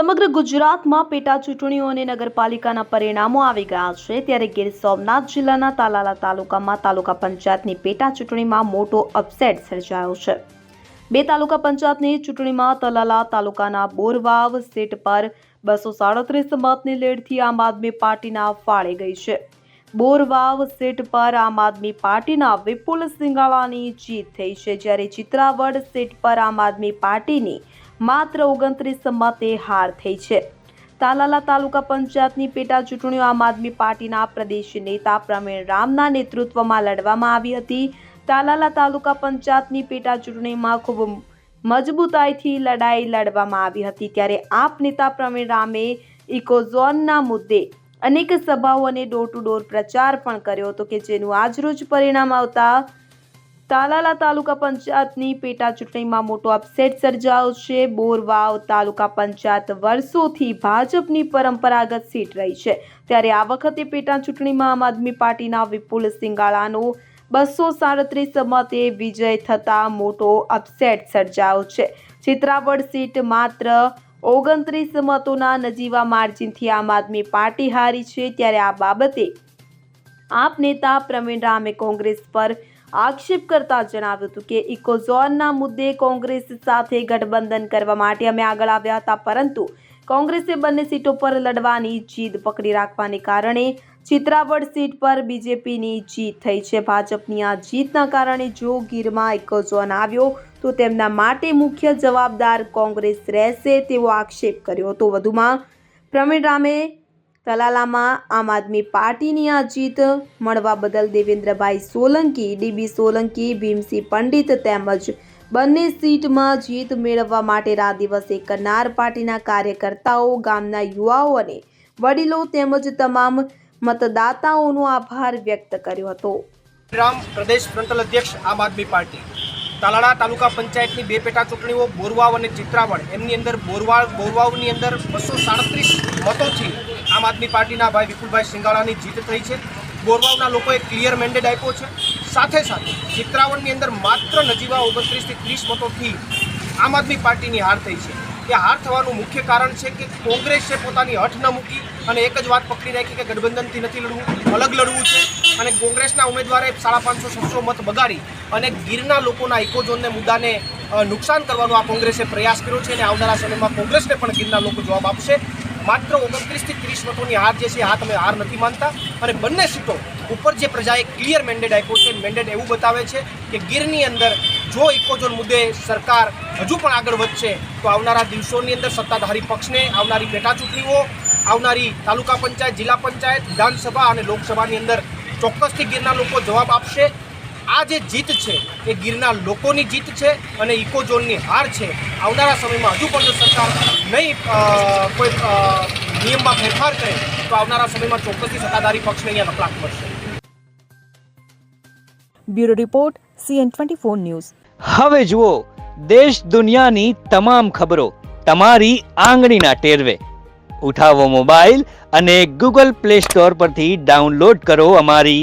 સમગ્ર ગુજરાતમાં પેટા ચૂંટણીઓ અને નગરપાલિકાના પરિણામો આવી ગયા છે. ત્યારે ગીર સોમનાથ જિલ્લાના તાલાલા તાલુકામાં તાલુકા પંચાયતની પેટા ચૂંટણીમાં મોટો અપસેટ સર્જાયો છે. બે તાલુકા પંચાયતની ચૂંટણીમાં તલાલા તાલુકાના બોરવાવ સીટ પર બસો સાડત્રીસ મતની લીડથી આમ આદમી પાર્ટીના ફાળે ગઈ છે. બોરવાવ સીટ પર આમ આદમી પાર્ટીના વિપુલ સિંગાળાની જીત થઈ છે. જ્યારે ચિત્રાવડ સીટ પર આમ આદમી પાર્ટીની માત્ર ઓગણત્રીસ મતે હાર થઈ છે. તાલાલા તાલુકા પંચાયતની પેટા ચૂંટણીઓ આમ આદમી પાર્ટીના પ્રદેશ નેતા પ્રવીણ રામના નેતૃત્વમાં લડવામાં આવી હતી. તાલાલા તાલુકા પંચાયતની પેટા ચૂંટણીમાં ખૂબ મજબૂતાઈથી લડાઈ લડવામાં આવી હતી. ત્યારે આપ નેતા પ્રવીણ રામે ઇકોઝોનના મુદ્દે અનેક સભાઓ અને ડોર ટુ ડોર પ્રચાર પણ કર્યો હતો કે જેનું આજરોજ પરિણામ આવતા તાલાલા તાલુકા પંચાયતની પેટા ચૂંટણીમાં મોટો અપસેટ સર્જાયો છે. બોરવાવ તાલુકા પંચાયત વર્ષોથી ભાજપની પરંપરાગત સીટ રહી છે. ત્યારે આ વખતે પેટા ચૂંટણીમાં આમ આદમી પાર્ટીના વિપુલ સિંગાળાનો બસો સાડત્રીસ મતે વિજય થતાં મોટો અપસેટ સર્જાયો છે. ચિત્રાવડ સીટ માત્ર ઓગણત્રીસ મતોના નજીવા માર્જિનથી આમ આદમી પાર્ટી હારી છે. ત્યારે આ બાબતે આપ નેતા પ્રવીણ રામે કોંગ્રેસ પર આક્ષેપ કરતા જણાવ્યું હતું કે ઇકોઝોનના મુદ્દે કોંગ્રેસ સાથે ગઠબંધન કરવા માટે અમે આગળ આવ્યા હતા, પરંતુ કોંગ્રેસે બંને સીટો પર લડવાની જીદ પકડી રાખવાને કારણે ચિત્રાવડ સીટ પર બીજેપીની જીત થઈ છે. ભાજપની આ જીતના કારણે જો ગીરમાં ઇકોઝોન આવ્યો, તો તેમના માટે મુખ્ય જવાબદાર કોંગ્રેસ રહેશે તેવો આક્ષેપ કર્યો હતો. વધુમાં, પ્રવીણ રામે તલાલામાં આમ આદમી પાર્ટીની આ જીત. મળવા બદલ દેવેન્દ્રભાઈ સોલંકી, ડીબી સોલંકી ભીમસિંહ પંડિત તેમજ બંને સીટમાં જીત મેળવવા માટે રાત દિવસે કરનાર પાર્ટીના કાર્યકર્તાઓ, ગામના યુવાઓ અને વડીલો તેમજ તમામ મતદાતાઓનો આભાર વ્યક્ત કર્યો હતો. રામ પ્રદેશ ફ્રન્ટલ અધ્યક્ષ, આમ આદમી પાર્ટી. તાલાળા તાલુકા પંચાયતની બે પેટા ચૂંટણીઓ, બોરવાવ અને ચિત્રાવડ એમની અંદર બોરવાળ, બોરવાવની અંદર બસો સાડત્રીસ મતોથી આમ આદમી પાર્ટીના ભાઈ વિપુલભાઈ સિંગાળાની જીત થઈ છે. બોરવાવના લોકોએ ક્લિયર મેન્ડેટ આપ્યો છે. સાથે સાથે ચિત્રાવડની અંદર માત્ર નજીવા ઓગણત્રીસથી ત્રીસ મતોથી આમ આદમી પાર્ટીની હાર થઈ છે. એ હાર થવાનું મુખ્ય કારણ છે કે કોંગ્રેસે પોતાની હઠ ન મૂકી અને એક જ વાત પકડી રાખી કે ગઠબંધનથી નથી લડવું, અલગ લડવું છે. અને કોંગ્રેસના ઉમેદવારે સાડા પાંચસો, છસો મત બગાડી અને ગીરના લોકોના ઇકોઝોનને મુદ્દાને નુકસાન કરવાનો આ કોંગ્રેસે પ્રયાસ કર્યો છે અને આવનારા સમયમાં કોંગ્રેસને પણ ગીરના લોકો જવાબ આપશે. માત્ર ઓગણત્રીસથી ત્રીસ મતોની હાર જે છે, આ તમે હાર નથી માનતા. અને બંને સીટો ઉપર જે પ્રજાએ ક્લિયર મેન્ડેટ આપ્યો છે મેન્ડેટ એવું બતાવે છે કે ગીરની અંદર જો ઇકોઝોન મુદ્દે સરકાર હજુ પણ આગળ વધશે, તો આવનારા દિવસોની અંદર સત્તાધારી પક્ષને આવનારી પેટા ચૂંટણીઓ, આવનારી તાલુકા પંચાયત, જિલ્લા પંચાયત, વિધાનસભા અને લોકસભાની અંદર ચોક્કસથી ગીરના લોકો જવાબ આપશે. આ જે જીત છે એ ગીરના લોકોની જીત છે અને ઇકોઝોનની હાર છે. આવનારા સમયમાં હજુ પણ જો સરકાર નહીં કોઈ નિયમમાં ફેરફાર કરે તો આવનારા સમયમાં ચોક્કસથી સત્તાધારી પક્ષને અહીંયા નકલાક મળશે. Bureau report CN twenty four news. હવે જુઓ દેશ દુનિયાની તમામ ખબરો તમારી આંગળીના ટેરવે. ઉઠાવો મોબાઈલ અને ગૂગલ પ્લે સ્ટોર પરથી ડાઉનલોડ કરો અમારી